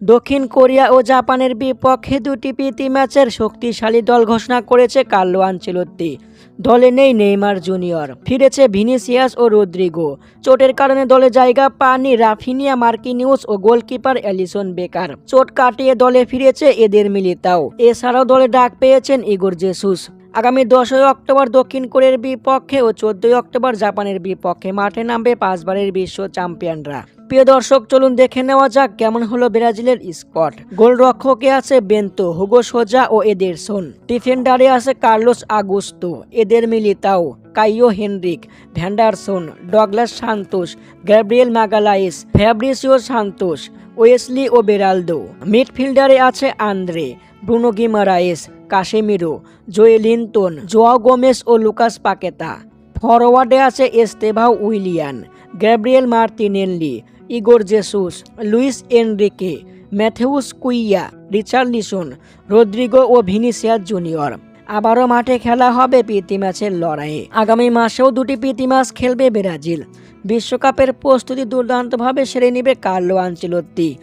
দক্ষিণ কোরিয়া ও জাপানের বিপক্ষে দুটি প্রীতি ম্যাচের শক্তিশালী দল ঘোষণা করেছে কার্লো আঞ্চেলত্তি দলে নেই নেইমার জুনিয়র। ফিরেছে ভিনিসিয়াস ও রদ্রিগো। চোটের কারণে দলে জায়গা পানি রাফিনিয়া মার্কিনিউস ও গোলকিপার অ্যালিসন বেকার। চোট কাটিয়ে দলে ফিরেছে এদের মিলিতাও। এছাড়াও দলে ডাক পেয়েছেন ইগোর জেসুস। আগামী দশই অক্টোবর দক্ষিণ কোরিয়ার বিপক্ষে ও চোদ্দই অক্টোবর জাপানের বিপক্ষে মাঠে নামবে পাঁচবারের বিশ্ব চ্যাম্পিয়নরা। প্রিয় দর্শক, চলুন দেখে নেওয়া যাক কেমন হলো ব্রাজিলের স্কট গোলরক্ষকে আছে বেন্তো, হুগো সোজা ও এদেরসন ডিফেন্ডারে আছে কার্লোস আগুস্তো, এদের Militao Caio Henrique, Vanderson, Douglas Santos, Gabriel Magalhaes Fabricio Santos, Wesley ও বেরালদো। মিডফিল্ডারে আছে Andre, Bruno Guimaraes Casemiro Joelinton Joao Gomes ও লুকাস পাকেতা। ফরওয়ার্ডে আছে Estevao Willian, Gabriel Martinelli Igor Jesus, Luiz Henrique, Matheus Cunha, Richard Richarlison Rodrygo ও Vinicius Junior. আবারও মাঠে খেলা হবে প্রীতি ম্যাচের লড়াইয়ে। আগামী মাসেও দুটি প্রীতি ম্যাচ খেলবে ব্রাজিল। বিশ্বকাপের প্রস্তুতি দুর্দান্তভাবে সেরে নেবে কার্লো আঞ্চেলত্তি।